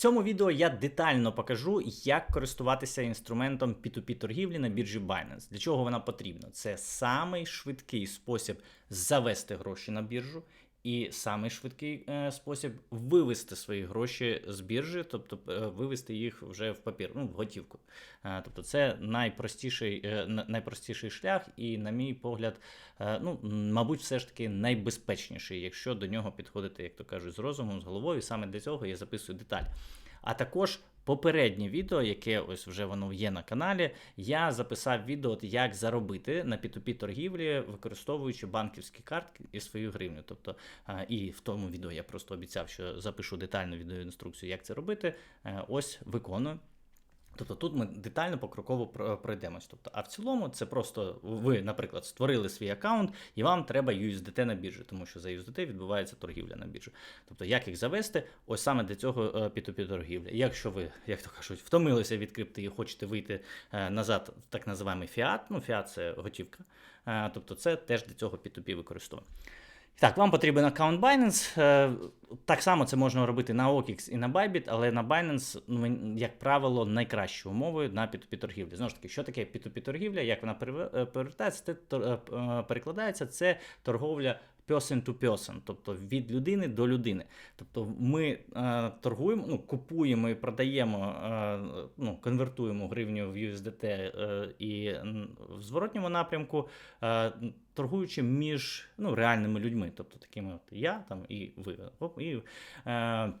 цьому відео я детально покажу, як користуватися інструментом P2P торгівлі на біржі Binance. Для чого вона потрібна? Це самий швидкий спосіб завести гроші на біржу. І самий швидкий е, спосіб вивести свої гроші з біржі, тобто е, вивести їх вже в папір, ну в готівку. Е, тобто, це найпростіший, найпростіший шлях, і, на мій погляд, ну мабуть, все ж таки найбезпечніший, якщо до нього підходити, як то кажуть, з розумом, з головою. Саме для цього я записую деталі. А також попереднє відео, яке ось вже воно є на каналі, я записав відео, як заробити на P2P торгівлі, використовуючи банківські картки і свою гривню. Тобто, і в тому відео я просто обіцяв, що запишу детальну відеоінструкцію, як це робити. Е, Ось виконую. Тобто тут ми детально покроково пройдемось. Тобто, а в цілому це просто ви, наприклад, створили свій аккаунт, і вам треба USDT на біржі, тому що за USDT відбувається торгівля на біржі. Тобто, як їх завести, ось саме для цього е, P2P торгівля. Якщо ви, як то кажуть, втомилися від крипти і хочете вийти е, назад в так називаємо фіат, ну фіат це готівка. Е, Тобто, це теж для цього P2P використовуємо. Так, вам потрібен аккаунт Binance. Е, Так само це можна робити на OKX і на Bybit, але на Binance, ну, як правило, найкращою умовою на P2P торгівлі. Знову ж таки, що таке P2P торгівля, як вона перевертається, е, це тор- е, е, перекладається, це торговля person to person, тобто від людини до людини. Тобто ми е, торгуємо, ну, купуємо і продаємо, е, ну, конвертуємо гривню в USDT е, і в зворотньому напрямку, е, торгуючи між ну, реальними людьми, тобто такими от я там і ви. Оп, і, е,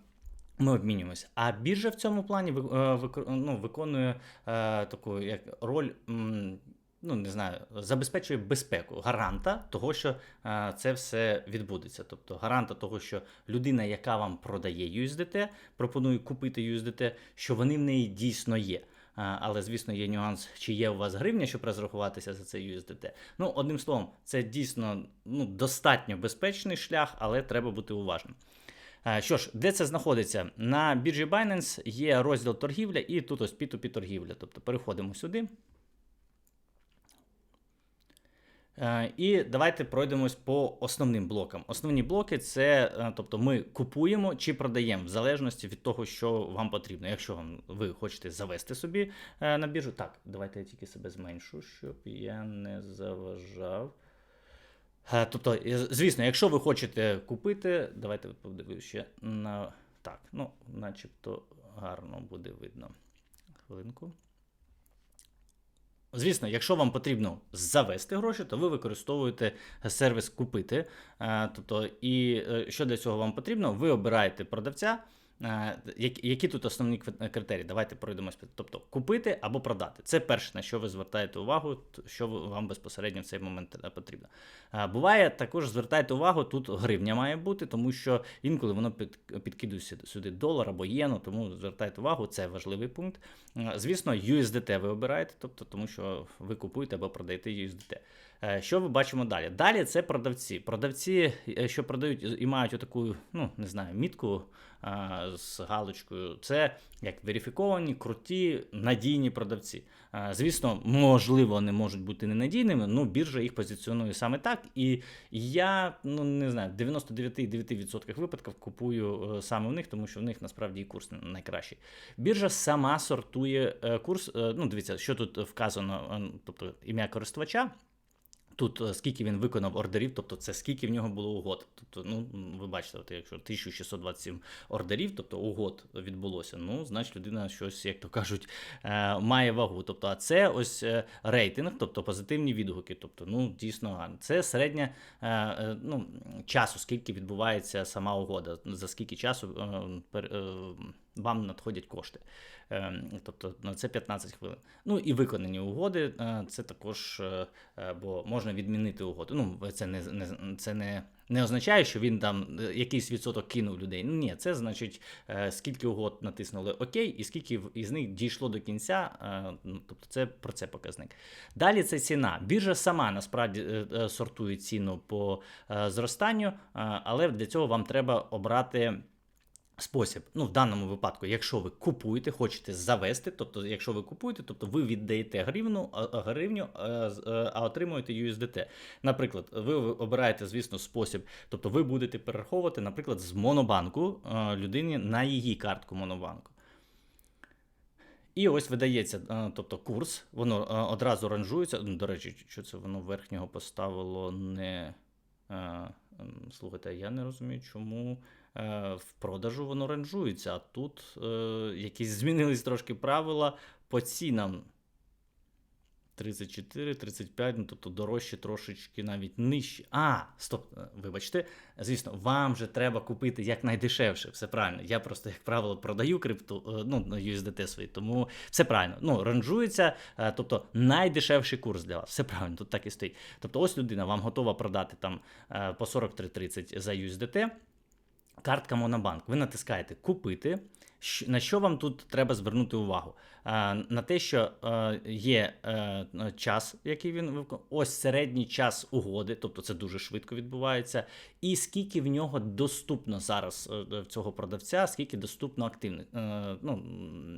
ми обмінюємося. А біржа в цьому плані е, ну, виконує е, таку як роль. м, Ну, не знаю, забезпечує безпеку, гаранта того, що е, це все відбудеться. Тобто гаранта того, що людина, яка вам продає USDT, пропонує купити USDT, що вони в неї дійсно є. А, Але, звісно, є нюанс, чи є у вас гривня, щоб розрахуватися за цей USDT. Ну, одним словом, це дійсно ну, достатньо безпечний шлях, але треба бути уважним. Е, Що ж, де це знаходиться? На біржі Binance є розділ торгівля, і тут ось P2P торгівля. Тобто переходимо сюди. Е, І давайте пройдемось по основним блокам. Основні блоки це, е, тобто, ми купуємо чи продаємо в залежності від того, що вам потрібно. Якщо вам ви хочете завести собі е, на біржу, так, давайте я тільки себе зменшу, щоб я не заважав. Е, Тобто, е, звісно, якщо ви хочете купити, давайте подивлюсь ще на так, ну, начебто гарно буде видно. Хвилинку. Звісно, якщо вам потрібно завести гроші, то ви використовуєте сервіс купити. Е, Тобто, і е, що для цього вам потрібно? Ви обираєте продавця. Е, які- тут основні критерії? Давайте пройдемось. Тобто купити або продати. Це перше, на що ви звертаєте увагу, що вам безпосередньо в цей момент е, потрібно. Е, Буває, також звертайте увагу, тут гривня має бути, тому що інколи воно під, підкидує сюди- долар або єну, тому звертайте увагу, це важливий пункт. Е, Звісно, USDT ви обираєте, тобто тому що ви купуєте або продаєте USDT. Е, Що ми бачимо далі? Далі це продавці. Продавці, е, що продають і мають отаку, ну не знаю, мітку а, з галочкою. Це як верифіковані, круті, надійні продавці. А, Звісно, можливо, вони можуть бути ненадійними, але біржа їх позиціонує саме так. І я ну не знаю, в 99,9% випадків купую е, саме у них, тому що в них насправді і курс найкращий. Біржа сама сортує курс. Ну, дивіться, що тут вказано, тобто ім'я користувача. Тут е, скільки він виконав ордерів, тобто це скільки в нього було угод. Тобто, ну ви бачите, от якщо 1627 ордерів, тобто угод відбулося, ну значить людина щось, як то кажуть, е, має вагу. Тобто, а це ось е, рейтинг, тобто позитивні відгуки. Тобто, ну дійсно. Це середня ну, часу, скільки відбувається сама угода, за скільки часу вам надходять кошти. Е, Тобто ну, це 15 хвилин. Ну і виконані угоди, е, це також, е, е, бо можна відмінити угоду. Ну, це не, не, це не, не означає, що він там якийсь відсоток кинув людей. Ні, це значить, скільки угод натиснули ОК, і скільки із них дійшло до кінця. ну, Тобто це про це показник. Далі це ціна. Біржа сама насправді сортує ціну по зростанню, але для цього вам треба обрати спосіб. Ну, в даному випадку, якщо ви купуєте, хочете завести, тобто, якщо ви купуєте, тобто ви віддаєте гривну, а- а гривню, е, а отримуєте USDT. Наприклад, ви обираєте, звісно, спосіб, тобто ви будете перераховувати, наприклад, з монобанку е, людині на її картку монобанку. І ось видається, е, тобто курс, воно е, одразу ранжується. Ну, До речі, що це воно верхнього поставило не. е, Слухайте, я не розумію, чому е, в продажу воно ранжується, а тут е, якісь змінились трошки правила по цінам. 34, 35, ну тобто дорожче трошечки навіть нижче. А, стоп, е, вибачте, звісно, вам же треба купити якнайдешевше, все правильно. Я просто, як правило, продаю крипту, е, ну, USDT свої, тому все правильно. Ну, ранжується, е, тобто найдешевший курс для вас. Все правильно, тут так і стоїть. Тобто, ось людина вам готова продати там е, по 43,30 за USDT. Картка Монобанк. Ви натискаєте Купити. На що вам тут треба звернути увагу? На те, що е, є е, час, який він ось середній час угоди, тобто це дуже швидко відбувається, і скільки в нього доступно зараз е, цього продавця, скільки доступно активних е, ну,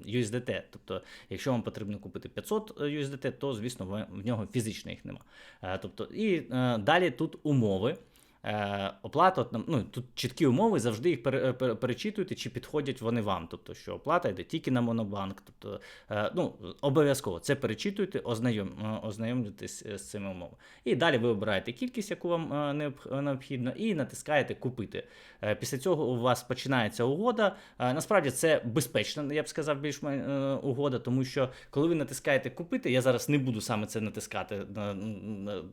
USDT. Тобто, якщо вам потрібно купити 500 USDT, то звісно в нього фізично їх нема. Е, Тобто, і е, далі тут умови. Е, оплата, ну, тут чіткі умови, завжди їх пере- пере- перечитуйте, чи підходять вони вам. Тобто, що оплата йде тільки на Монобанк. Тобто, е, ну, обов'язково це перечитуйте, ознайом, е, ознайомлюйтесь е, з цими умовами. І далі ви обираєте кількість, яку вам е, необхідно, і натискаєте купити. Е, Після цього у вас починається угода. Е, Насправді це безпечна, я б сказав, більш е, угода, тому що коли ви натискаєте купити, я зараз не буду саме це натискати, е,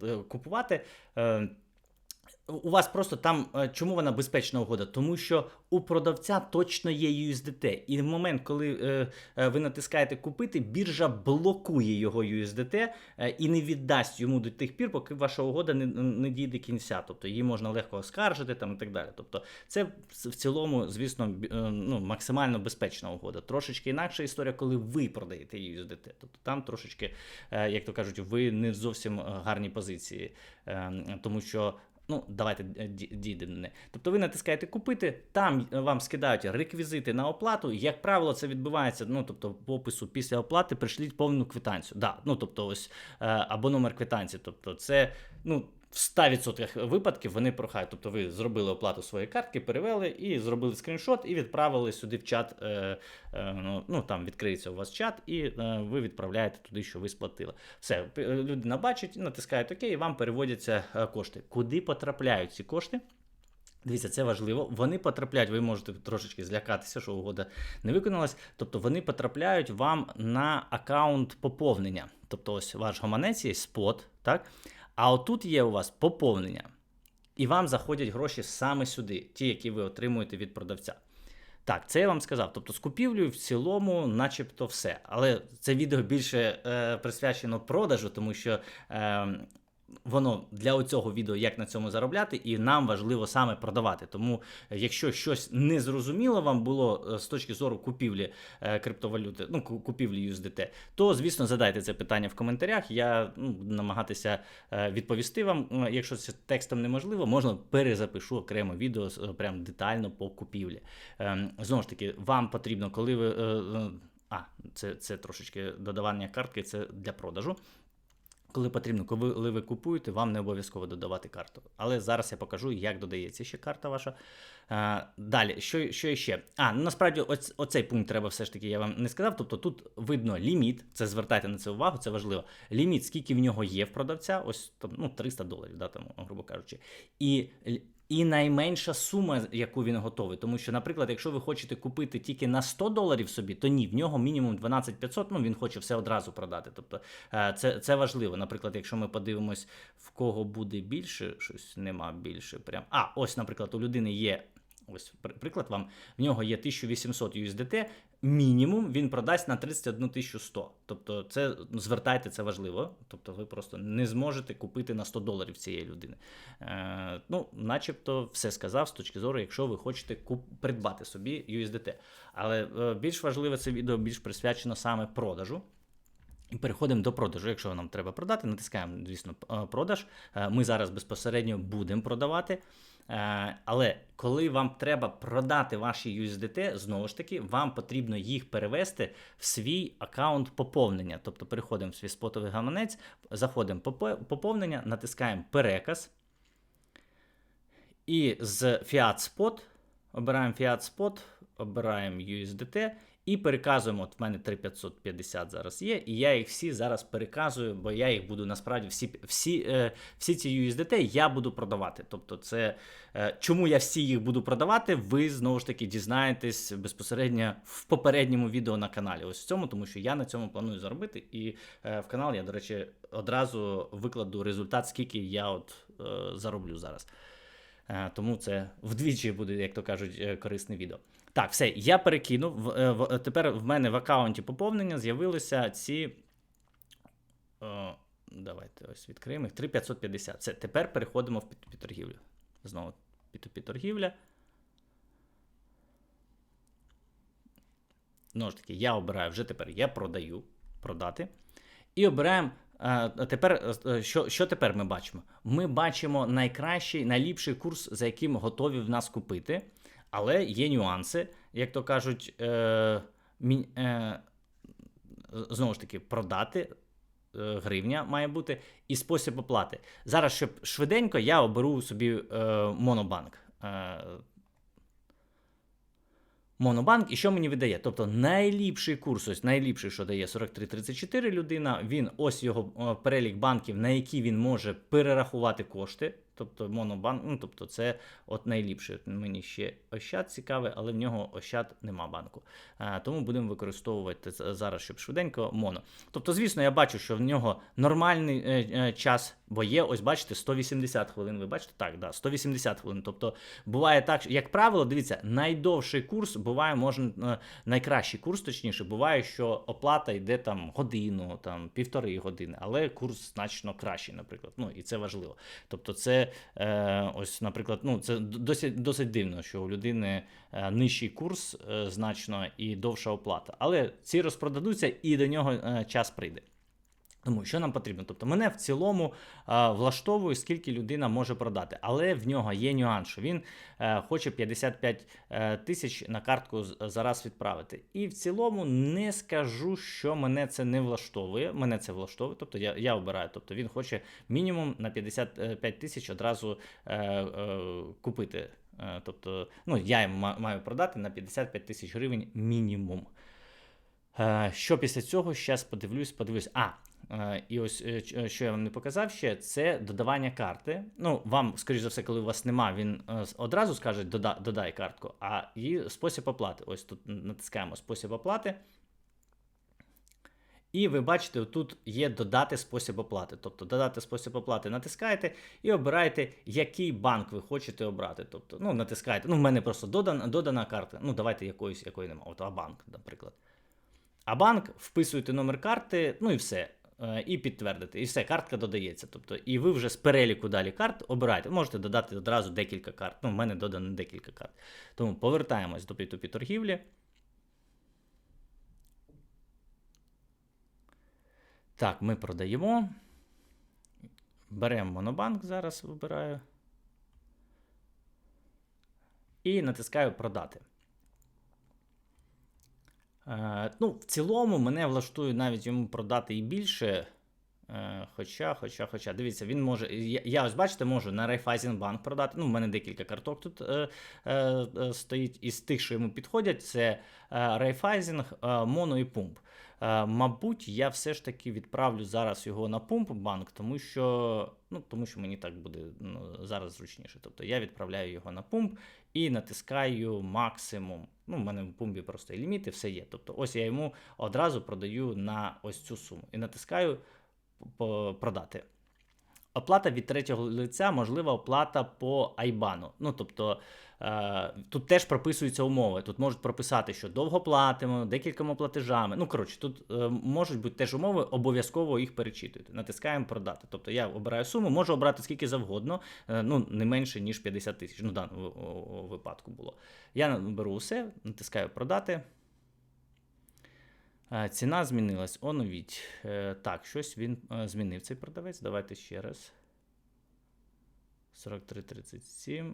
е, купувати. е, у вас просто там е, чому вона безпечна угода? Тому що у продавця точно є USDT. І в момент, коли е, е, ви натискаєте купити, біржа блокує його USDT і не віддасть йому до тих пір, поки ваша угода не, не дійде кінця. Тобто її можна легко оскаржити там і так далі. Тобто, це в цілому, звісно, ну, максимально безпечна угода. Трошечки інакша історія, коли ви продаєте USDT. Тобто там трошечки, як то кажуть, ви не зовсім гарній позиції, е, тому що. Ну, давайте е, ді- не. Тобто ви натискаєте купити, там е, вам скидають реквізити на оплату. Як правило, це відбувається. Ну, тобто, по опису після оплати прийшліть повну квитанцію. Да, ну тобто, ось е, або номер квитанції. Тобто, це ну. В 100% випадків вони прохають. Тобто ви зробили оплату своєї картки, перевели і зробили скріншот, і відправили сюди в чат. Е, е, ну, ну там відкриється у вас чат, і е, ви відправляєте туди, що ви сплатили. Все, людина бачить, натискає ОК, і вам переводяться кошти. Куди потрапляють ці кошти? Дивіться, це важливо. Вони потрапляють, ви можете трошечки злякатися, що угода не виконалась. Тобто вони потрапляють вам на аккаунт поповнення. Тобто, ось ваш гаманець є спот, так? А отут є у вас поповнення. І вам заходять гроші саме сюди, ті, які ви отримуєте від продавця. Так, це я вам сказав. Тобто з купівлею в цілому, начебто, все. Але це відео більше е, присвячено продажу, тому що е, воно для оцього відео як на цьому заробляти, і нам важливо саме продавати. Тому, е, якщо щось незрозуміло вам було е, з точки зору купівлі е, криптовалюти, ну купівлі USDT, то звісно задайте це питання в коментарях. Я ну, буду намагатися відповісти вам. Якщо це текстом неможливо, можна перезапишу окремо відео прям детально по купівлі. Ем, Знову ж таки, вам потрібно, коли ви. А, це, це трошечки додавання картки, це для продажу. Коли потрібно, коли ви купуєте, вам не обов'язково додавати карту. Але зараз я покажу, як додається ще карта ваша. Е, далі, що, що ще? А, ну насправді, оць, оцей пункт треба все ж таки, я вам не сказав. Тобто тут видно ліміт, це звертайте на це увагу, це важливо. Ліміт, скільки в нього є в продавця, ось там, ну, 300 доларів, да, там, грубо кажучи. І і найменша сума, яку він готовий. Тому що, наприклад, якщо ви хочете купити тільки на 100 доларів собі, то ні, в нього мінімум 12500, ну він хоче все одразу продати. Тобто е, це, це важливо. Наприклад, якщо ми подивимось, в кого буде більше, щось нема більше. Прям. А, ось, наприклад, у людини є. Ось приклад вам, в нього є 1800 USDT, мінімум він продасть на 31 100. Тобто, це ну, звертайте, це важливо. Тобто, ви просто не зможете купити на 100 доларів цієї людини. Е, ну, начебто, все сказав з точки зору, якщо ви хочете куп- придбати собі USDT. Але е, більш важливе це відео більш присвячено саме продажу. І переходимо до продажу. Якщо нам треба продати, натискаємо, звісно, е, продаж. Е, Ми зараз безпосередньо будемо продавати. Е, Але коли вам треба продати ваші USDT, знову ж таки, вам потрібно їх перевести в свій аккаунт поповнення. Тобто переходимо в свій спотовий гаманець, заходимо поповнення, натискаємо переказ. І з Fiat Spot обираємо Fiat Spot, обираємо USDT і переказуємо. От в мене 3550 зараз є, і я їх всі зараз переказую, бо я їх буду насправді всі, всі, е, всі ці USDT я буду продавати. Тобто, це е, чому я всі їх буду продавати, ви знову ж таки дізнаєтесь безпосередньо в попередньому відео на каналі. Ось в цьому, тому що я на цьому планую заробити. І е, в канал я, до речі, одразу викладу результат, скільки я от е, зароблю зараз. Е, Тому це вдвічі буде, як то кажуть, е, корисне відео. Так, все, я перекинув. Е, е, Тепер в мене в аккаунті поповнення з'явилися ці. О, давайте ось відкриємо їх. 3550. Все, тепер переходимо в P2P торгівлю. Знову P2P торгівля. Знову ж таки, я обираю вже тепер. Я продаю, продати. І обираємо. е, Тепер, е, що, що тепер ми бачимо? Ми бачимо найкращий, найліпший курс, за яким готові в нас купити. Але є нюанси, як то кажуть, е, е, знову ж таки, продати. е, Гривня має бути і спосіб оплати. Зараз, щоб швиденько, я оберу собі е, монобанк. Е, Монобанк, і що мені видає? Тобто найліпший курс, ось найліпший, що дає 43,34 людина. Він ось його е, перелік банків, на які він може перерахувати кошти. Тобто монобанк, ну тобто це от найліпше. Мені ще Ощад цікавий, але в нього Ощад нема банку. А, тому будемо використовувати зараз, щоб швиденько моно. Тобто, звісно, я бачу, що в нього нормальний е, е, час, бо є, ось бачите, 180 хвилин. Ви бачите? Так, да, 180 хвилин. Тобто буває так, що- як правило, дивіться, найдовший курс буває, можна е, найкращий курс, точніше, буває, що оплата йде там годину, там півтори години, але курс значно кращий, наприклад. Ну і це важливо. Тобто, це е, ось, наприклад, ну це досить досить дивно, що у людини е, нижчий курс е, значно і довша оплата. Але ці розпродадуться і до нього е, час прийде. Тому що нам потрібно? Тобто мене в цілому е, влаштовує, скільки людина може продати, але в нього є нюанс, що він е, хоче 55 е, тисяч на картку зараз відправити. І в цілому не скажу, що мене це не влаштовує. Мене це влаштовує, тобто я, я обираю. Тобто він хоче мінімум на 55 тисяч одразу е, е, купити. Е, тобто, ну я йому маю продати на 55 тисяч гривень мінімум. Е, Що після цього? Зараз подивлюсь, подивлюсь. А, е, і ось е, що я вам не показав ще, це додавання карти. Ну, вам, скоріш за все, коли у вас нема, він одразу скаже дода, додай картку, а її спосіб оплати. Ось тут натискаємо спосіб оплати. І ви бачите, тут є додати спосіб оплати. Тобто додати спосіб оплати натискаєте і обираєте, який банк ви хочете обрати. Тобто, ну, натискаєте. Ну, в мене просто додана, додана карта. Ну, давайте якоїсь, якої немає. От Абанк, наприклад. А банк вписуєте номер карти, ну і все. Е, І підтвердите. І все, картка додається. Тобто, і ви вже з переліку далі карт обираєте. Можете додати одразу декілька карт. Ну, в мене додано декілька карт. Тому повертаємось до P2P торгівлі. Так, ми продаємо. Беремо монобанк, зараз вибираю. І натискаю продати. Е, ну, в цілому мене влаштує навіть йому продати і більше. Е, хоча, хоча, хоча, дивіться, він може. Я, ось бачите, можу на Райфайзенбанк продати. Ну, в мене декілька карток тут е, е, е, стоїть. Із тих, що йому підходять, це Райфайзінг, Моно і Пумп. Е, мабуть, я все ж таки відправлю зараз його на Пумпбанк, тому що, ну, тому що мені так буде ну, зараз зручніше. Тобто я відправляю його на пумп і натискаю максимум. Ну, в мене в пумпі просто є ліміти, все є. Тобто, ось я йому одразу продаю на ось цю суму і натискаю продати. Оплата від третього лиця, можлива оплата по Айбану. Ну, тобто тут теж прописуються умови. Тут можуть прописати, що довго платимо, декількома платежами. Ну, коротше, тут е, можуть бути теж умови, обов'язково їх перечитуйте. Натискаємо продати. Тобто я обираю суму, можу обрати скільки завгодно, е, ну, не менше, ніж 50 тисяч. Ну, в даному випадку було. Я беру усе, натискаю продати. Е, Ціна змінилась. Оновіть. Е, Так, щось він е, змінив цей продавець. Давайте ще раз. 43,37.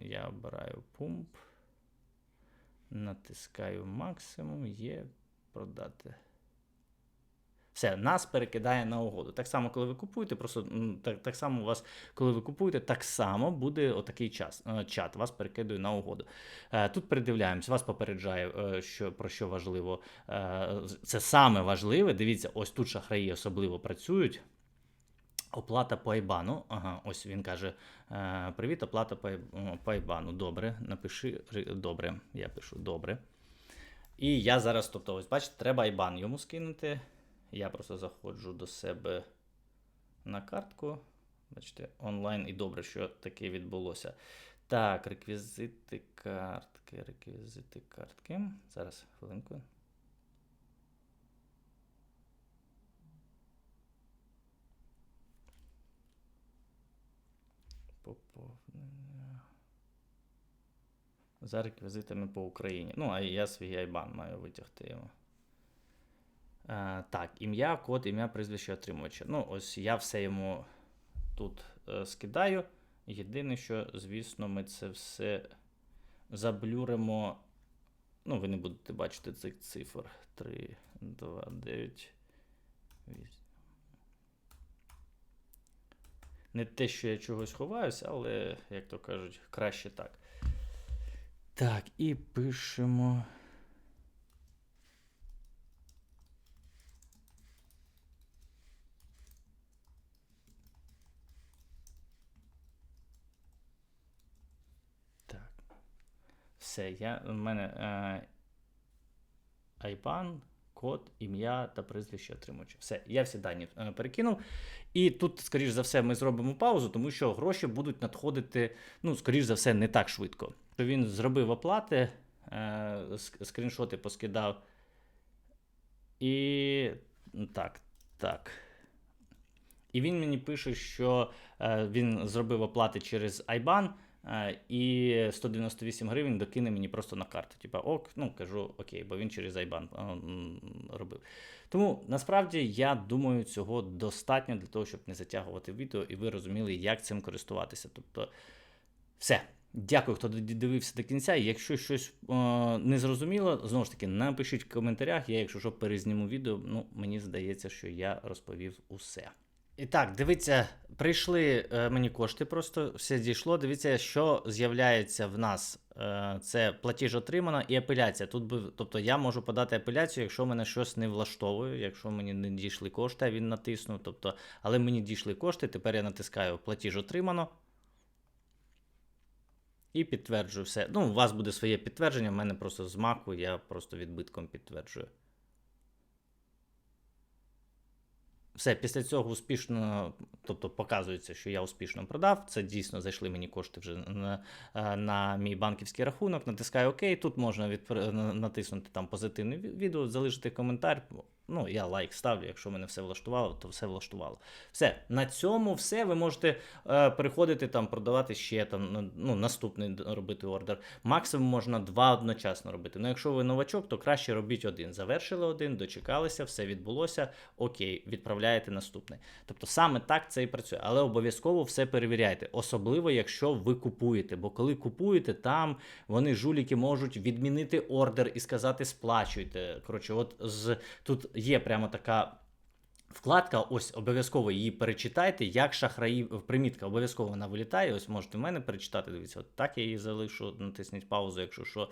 Я обираю пумп. Натискаю максимум. Є продати. Все, нас перекидає на угоду. Так само, коли ви купуєте, просто так, так само у вас, коли ви купуєте, так само буде отакий час, е, чат, вас перекидує на угоду. Е, Тут передивляємось, вас попереджає, е, що, про що важливо. Це саме важливе. Дивіться, ось тут шахраї особливо працюють. Оплата по айбану. Ага, ось він каже: е, Привіт, оплата по, айбану. Добре, напиши добре. Я пишу добре. І я зараз, тобто, ось бачите, треба айбан йому скинути. Я просто заходжу до себе на картку. Бачите, онлайн і добре, що таке відбулося. Так, реквізити картки, реквізити картки. Зараз хвилинку. Поповнення. За реквізитами по Україні. Ну, а я свій айбан маю витягти його. Е, так, ім'я, код, ім'я, прізвище отримувача. Ну, ось я все йому тут е, скидаю. Єдине, що, звісно, ми це все заблюримо. Ну, ви не будете бачити цих цифр. 3, 2, 9, 8. Не те, що я чогось ховаюся, але, як то кажуть, краще так. Так, і пишемо. Так. Все, я, у мене е, айбан, код, ім'я та прізвище отримувача. Все, я всі дані е, перекинув. І тут, скоріш за все, ми зробимо паузу, тому що гроші будуть надходити, ну, скоріш за все, не так швидко. Що Він зробив оплати, е, скріншоти поскидав. І так, так. І він мені пише, що е, він зробив оплати через IBAN, е, і 198 гривень докине мені просто на карту. Типа, ок, ну кажу окей, бо він через IBAN робив. Тому насправді я думаю, цього достатньо для того, щоб не затягувати відео, і ви розуміли, як цим користуватися. Тобто, все. Дякую, хто дивився до кінця. Якщо щось е, не зрозуміло, знову ж таки, напишіть в коментарях. Я, якщо що, перезніму відео, ну мені здається, що я розповів усе. І так, дивіться, прийшли е, мені кошти, просто все дійшло. Дивіться, що з'являється в нас. Е, це платіж отримано і апеляція. Тут би, тобто я можу подати апеляцію, якщо мене щось не влаштовує, якщо мені не дійшли кошти, а він натиснув. Тобто, але мені дійшли кошти. Тепер я натискаю платіж отримано. І підтверджую все. Ну, у вас буде своє підтвердження, в мене просто з маку, я просто відбитком підтверджую. Все, після цього успішно, тобто показується, що я успішно продав. Це дійсно зайшли мені кошти вже на, е, на мій банківський рахунок. Натискаю ОК. Тут можна відпр... натиснути там позитивне відео, залишити коментар. Ну, я лайк ставлю. Якщо мене все влаштувало, то все влаштувало. Все, на цьому все. Ви можете е, переходити там, продавати ще там, ну, наступний робити ордер. Максимум можна два одночасно робити. Ну, якщо ви новачок, то краще робіть один. Завершили один, дочекалися, все відбулося. Окей, відправляєте наступний. Тобто саме так це і працює. Але обов'язково все перевіряйте, особливо якщо ви купуєте. Бо коли купуєте, там вони жуліки можуть відмінити ордер і сказати сплачуйте. Коротше, от з тут є прямо така. Вкладка, ось обов'язково її перечитайте, як шахраї, примітка обов'язково вона вилітає. Ось можете в мене перечитати. Дивіться, от так я її залишу, натисніть паузу, якщо що.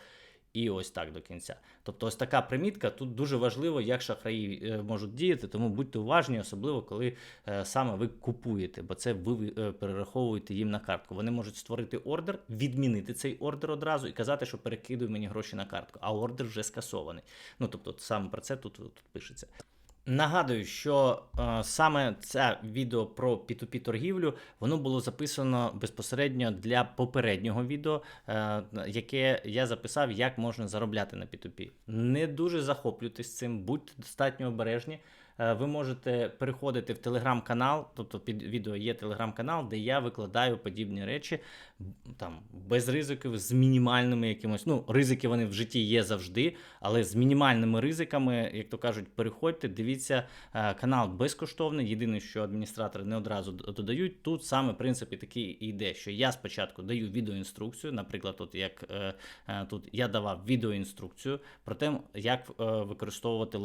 І ось так до кінця. Тобто, ось така примітка. Тут дуже важливо, як шахраї е, можуть діяти, тому будьте уважні, особливо коли е, саме ви купуєте, бо це ви е, перераховуєте їм на картку. Вони можуть створити ордер, відмінити цей ордер одразу і казати, що перекидуй мені гроші на картку, а ордер вже скасований. Ну тобто, саме про це тут, тут пишеться. Нагадую, що е, саме це відео про P2P торгівлю воно було записано безпосередньо для попереднього відео, е, яке я записав, як можна заробляти на P2P. Не дуже захоплюйтесь цим, будьте достатньо обережні. Е, ви можете переходити в телеграм-канал, тобто під відео є телеграм-канал, де я викладаю подібні речі там без ризиків, з мінімальними якимось. Ну, ризики вони в житті є завжди, але з мінімальними ризиками, як то кажуть, переходьте, дивіться, е, канал безкоштовний. Єдине, що адміністратори не одразу додають. Тут саме принцип і такий і йде, що я спочатку даю відеоінструкцію, наприклад, от як е, тут я давав відеоінструкцію про те, як використовувати.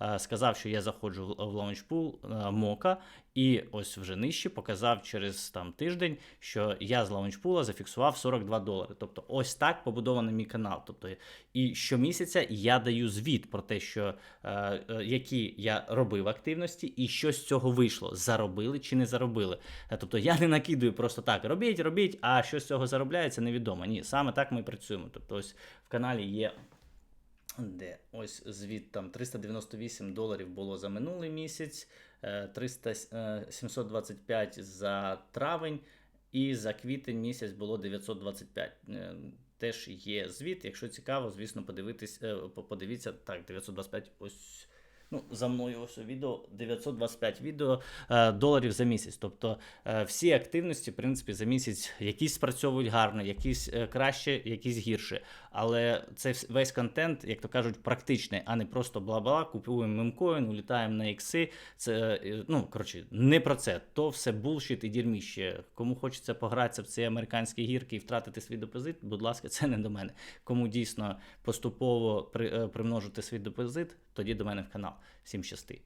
Е, сказав, що я заходжу в в LaunchPool е, мока, і ось вже нижче показав через там тиждень, що я з лаунчпула зафіксував 42 долари. Тобто, ось так побудований мій канал. Тобто, і щомісяця я даю звіт про те, що е, е, які я робив активності, і що з цього вийшло, заробили чи не заробили. Тобто я не накидую просто так, робіть, робіть, а що з цього заробляється, невідомо. Ні, саме так ми працюємо. Тобто, ось в каналі є де ось звіт там 398 доларів було за минулий місяць, е, 300, е, 725 за травень, і за квітень місяць було 925. Е, Теж є звіт. Якщо цікаво, звісно, подивитись, е, подивіться. Так, 925 ось. Ну, за мною ось відео 925 відео е, доларів за місяць. Тобто е, всі активності, в принципі, за місяць якісь спрацьовують гарно, якісь е, краще, якісь гірше. Але це весь контент, як то кажуть, практичний, а не просто бла-бла, купуємо мемкоін, улітаємо на ікси. Це е, ну коротше, не про це. То все булшіт і дірміще. Кому хочеться погратися в ці американські гірки і втратити свій депозит, будь ласка, це не до мене. Кому дійсно поступово е, примножити свій депозит, тоді до мене в канал. Всім щасти.